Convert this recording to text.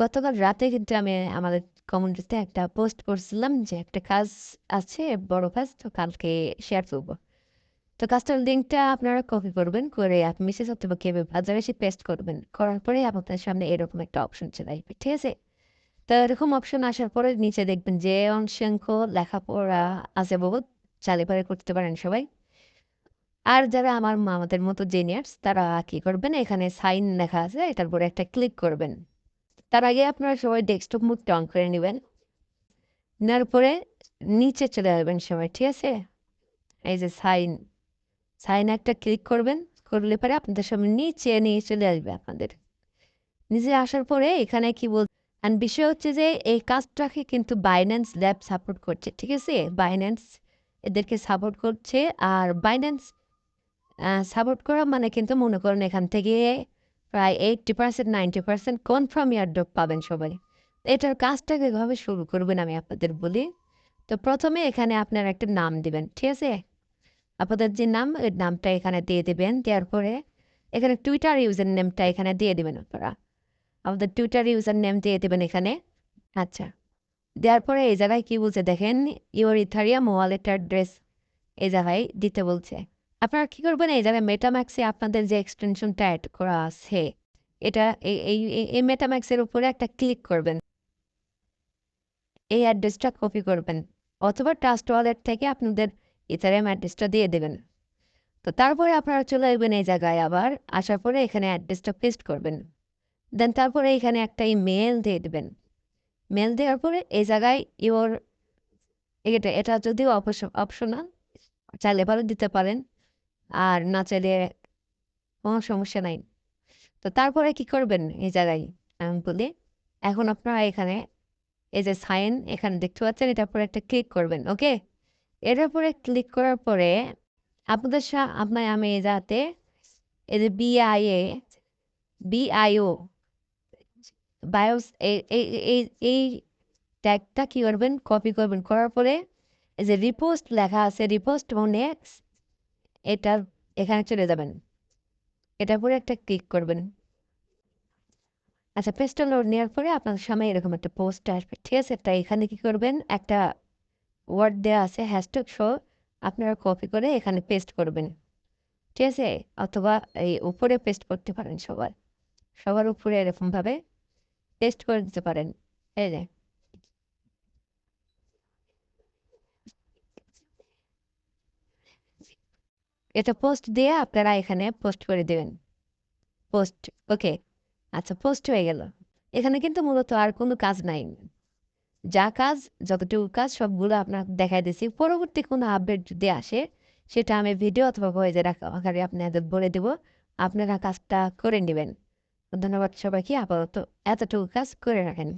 গতকাল রাতে কিন্তু আমি আমাদের কমিউনিটিতে একটা পোস্ট করছিলাম যে একটা কাজ আছে, বড় কাজ, তো কালকে শেয়ার করব। তো কাজটার লিঙ্কটা আপনারা কপি করবেন করে আপনি মেসেজ অথবা কেবে বাজারে এসে পেস্ট করবেন। করার পরে আপনার সামনে এরকম একটা অপশন চলে আসবে, ঠিক আছে? তো এরকম অপশন আসার পরে নিচে দেখবেন যে অংশাঙ্ক লেখাপড়া আছে বহুত চালে পারে করতে পারেন সবাই। আর যারা আমার আমাদের মতো জেনিয়ার্স তারা কি করবেন? এখানে সাইন লেখা আছে, এটার উপরে একটা ক্লিক করবেন। তার আগে আপনারা সবাই ডেস্কটপ মুডটা অন করে নেবেন। নেওয়ার পরে নিচে চলে আসবেন সবাই, ঠিক আছে? এই যে সাইন সাইন একটা ক্লিক করবেন, করলে পরে আপনাদের সামনে নিচে নিয়ে চলে আসবে আপনাদের। নিচে আসার পরে এখানে কি বল আর বিষয় হচ্ছে যে এই কাজটাকে কিন্তু বাইন্যান্স ল্যাব সাপোর্ট করছে, ঠিক আছে? বাইন্যান্স এদেরকে সাপোর্ট করছে, আর বাইন্যান্স সাপোর্ট করা মানে কিন্তু মনে করেন এখান থেকে প্রায় eighty percent ninety percent confirm airdrop পাবেন সবাই। এটার কাজটাকে এভাবে শুরু করবেন আমি আপনাদের বলি। তো প্রথমে এখানে আপনার একটা নাম দিবেন, ঠিক আছে? আপনাদের যে নাম ওই নামটা এখানে দিয়ে দেবেন, দেওয়ার পরে এখানে টুইটার ইউজার নেমটা এখানে দিয়ে দেবেন আপনারা। আমাদের টুইটার ইউজার নেম দিয়ে দেবেন এখানে। আচ্ছা। দেওয়ার পরে এই জায়গায় কী বলছে দেখেন ইওর ইথারিয়াম ওয়ালেট অ্যাড্রেস এই জায়গায় দিতে বলছে। আপনারা কী করবেন? এই জায়গায় মেটাম্যাক্সে আপনাদের যে এক্সটেনশনটা অ্যাড করা আছে, এটা এই এই মেটাম্যাক্সের উপরে একটা ক্লিক করবেন। এই অ্যাড্রেসটা কপি করবেন। অথবা ট্রাস্ট ওয়ালেট থেকে আপনাদের ইথারিয়াম অ্যাড্রেসটা দিয়ে দেবেন। তো তারপরে আপনারা চলে আসবেন এই জায়গায় আবার, আসার পরে এখানে অ্যাড্রেসটা পেস্ট করবেন। দেন তারপরে এখানে একটা মেল দিয়ে দেবেন। মেল দেওয়ার পরে এই জায়গায় ইওর এটা এটা যদিও অপশনাল চাইলে ভালো দিতে পারেন। আর না চাইলে কোনো সমস্যা নাই। তো তারপরে কি করবেন এই জায়গায়? আমি বলি, এখন আপনারা এখানে এই যে সাইন এখানে দেখতে পাচ্ছেন, এটার পরে একটা ক্লিক করবেন ওকে এটার পরে ক্লিক করার পরে আপনাদের আপনার আমি যাতে এই যে বিআইএ বিআইও বায়োস এই এই ট্যাগটা কী করবেন? কপি করবেন। করার পরে এই যে রিপোস্ট লেখা আছে রিপোস্ট এবং নেক্সট এটার এখানে চলে যাবেন। এটার পরে একটা ক্লিক করবেন। আচ্ছা পেস্টটা লোড নেওয়ার পরে আপনার সামনে এরকম একটা পোস্ট আসবে। ঠিক আছে তাই এখানে কি করবেন? একটা ওয়ার্ড দেওয়া আছে হ্যাশট্যাগ শো আপনারা কপি করে এখানে পেস্ট করবেন। ঠিক আছে, অথবা এই উপরে পেস্ট করতে পারেন সবার। সবার উপরে এরকমভাবে পেস্ট করে দিতে পারেন। এই যে এটা পোস্ট দিয়ে আপনারা এখানে পোস্ট করে দেবেন। পোস্ট ওকে আচ্ছা পোস্ট হয়ে গেল। এখানে কিন্তু মূলত আর কোনো কাজ নাই। যা কাজ, যতটুকু কাজ, সবগুলো আপনার দেখাই দিচ্ছি পরবর্তী কোনো আপডেট যদি আসে, সেটা আমি ভিডিও অথবা ভয়েজে আকারে আপনাদের বলে দেব। আপনারা কাজটা করে নেবেন। ধন্যবাদ সবাইকে। আপাতত এতটুকু কাজ করে রাখেন।